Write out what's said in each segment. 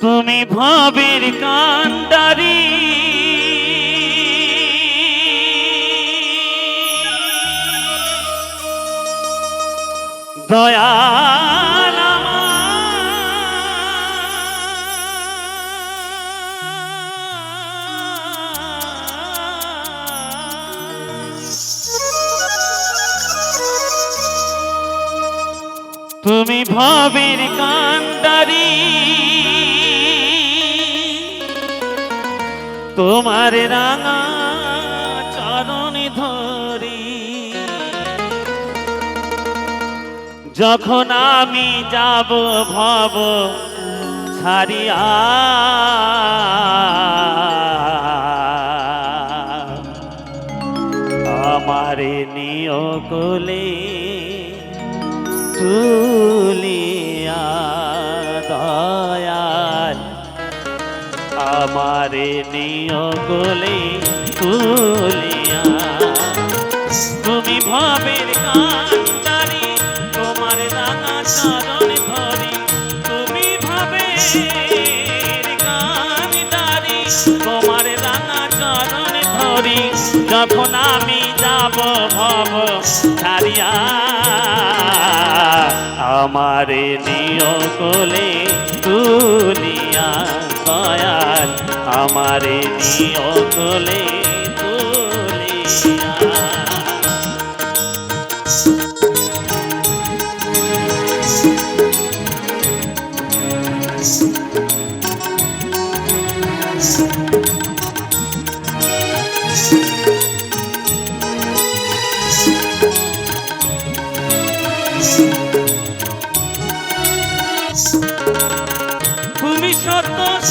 তুমি ভাবের কান্ডারি দয়াল তুমি ভাবের কান্দারি তোমার রাঙা চরণ ধরি। যখন আমি যাব ভব ছাড়িয়া, আমারে নিয় কোলে তুলিয়া দয়াল। আমারে নিয় কোলে তুলিয়া আমারে নিয় কোলে তুলিয়া দয়াল। আমারে নিয় কোলে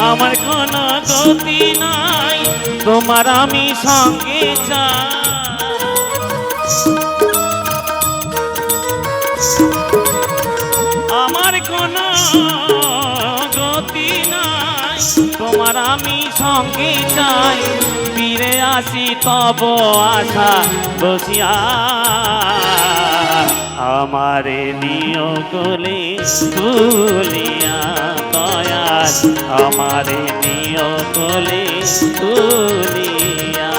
আমার কোন গতি নাই। তোমার আমি সঙ্গে চাই। আমার কোন গতি নাই। তোমার আমি সঙ্গে চাই। ফিরে আসি তব আশা বসিয়া আমারে নিয় কোলে তুলিয়া আমারে নিয় কোলে তুলিয়া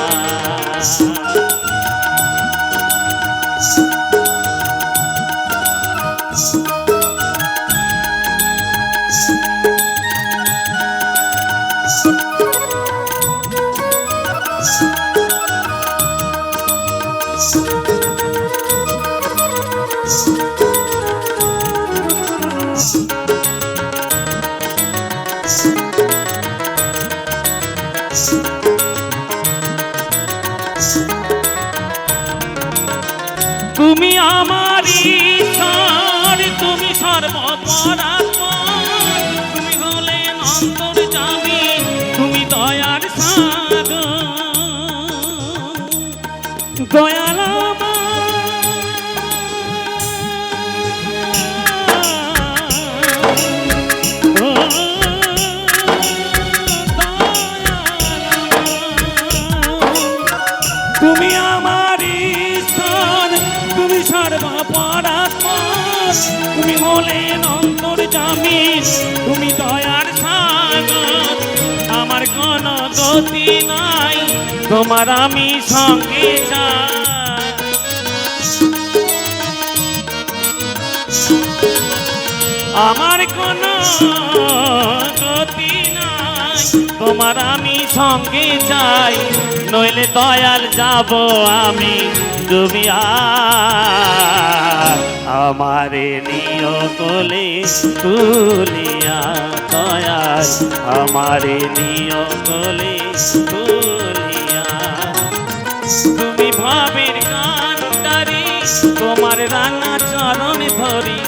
তুমি আমার ঈশ্বর তুমি সর্বপরাত্মা তুমি হলে অন্তর জামি তুমি দয়ার সাগর দয়াল তুমি আমার ঈশ্বর তুমি সর্বপরাত্মা তুমি হলেন অন্তর জামি তুমি দয়ার সাগর। আমার কোন গতি নাই, তোমার আমি সঙ্গে চাই। আমার কোন গতি নাই। তোমার আমি সঙ্গে চাই, নইলে দয়াল যাব আমি ডুবিয়া। আমারে নিয় কোলে, তুলিয়া দয়াল। আমারে নিয় কোলে, তুলিয়া। তুমি ভাবের গানটারি, তোমার রাঙা চরণ ধরি।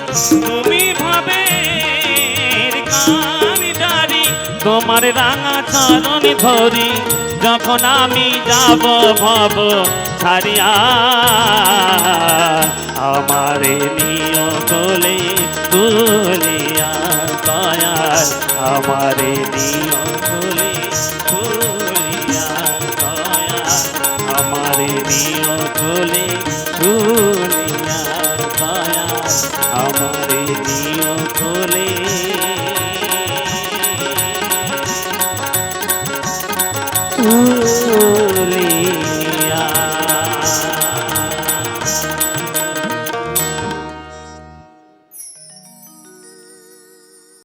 তুমি ভাবের গানটারি তোমার রাঙা চরণ ধরি, যখন আমি যাব ভব ছাড়িয়া, আমারে নিয় কোলে, তুলিয়া দয়াল আমারে নিয় কোলে আমারে নিয় আমারে তুলিয়া